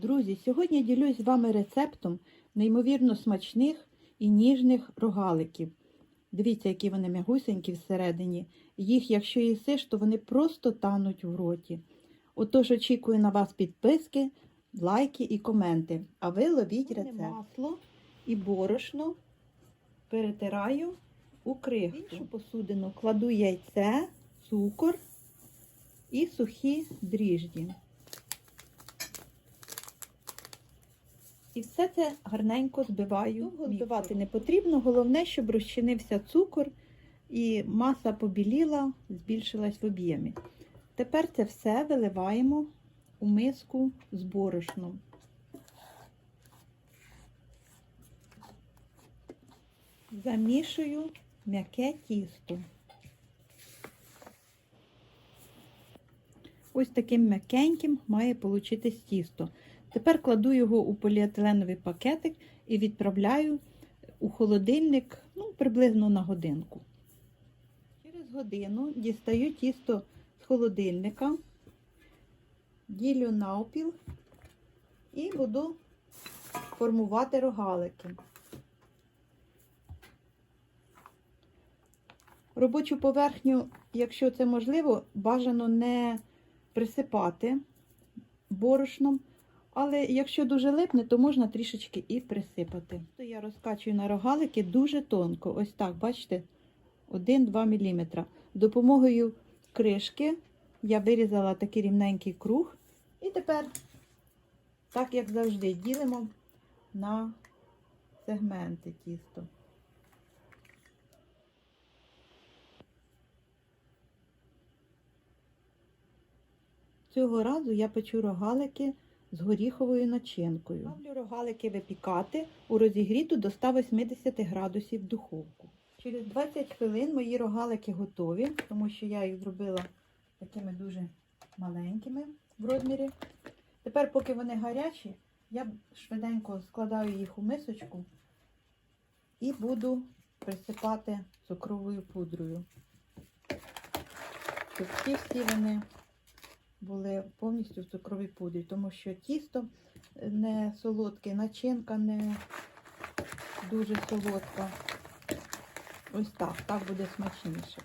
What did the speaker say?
Друзі, сьогодні ділюсь з вами рецептом неймовірно смачних і ніжних рогаликів. Дивіться, які вони м'ягусенькі всередині. Їх, якщо їсиш, то вони просто тануть в роті. Отож, очікую на вас підписки, лайки і коменти. А ви ловіть рецепт. Масло і борошно перетираю у крихту. В іншу посудину кладу яйце, цукор і сухі дріжджі. І все це гарненько збиваю. Збивати не потрібно. Головне, щоб розчинився цукор і маса побіліла, збільшилась в об'ємі. Тепер це все виливаємо у миску з борошном. Замішую м'яке тісто. Ось таким м'якеньким має получитись тісто. Тепер кладу його у поліетиленовий пакетик і відправляю у холодильник ну, приблизно на годинку. Через годину дістаю тісто з холодильника, ділю навпіл і буду формувати рогалики. Робочу поверхню, якщо це можливо, бажано не присипати борошном. Але якщо дуже липне, то можна трішечки і присипати. Я розкачую на рогалики дуже тонко. Ось так, бачите, 1-2 мм. З допомогою кришки я вирізала такий рівненький круг. І тепер, так як завжди, ділимо на сегменти тісто. Цього разу я печу рогалики з горіховою начинкою. Ставлю рогалики випікати у розігріту до 180 градусів духовку. Через 20 хвилин мої рогалики готові, тому що я їх зробила такими дуже маленькими в розмірі. Тепер, поки вони гарячі, я швиденько складаю їх у мисочку і буду присипати цукровою пудрою. Всі всі вони були повністю в цукровій пудрі, тому що тісто не солодке, начинка не дуже солодка. Ось так, так буде смачніше.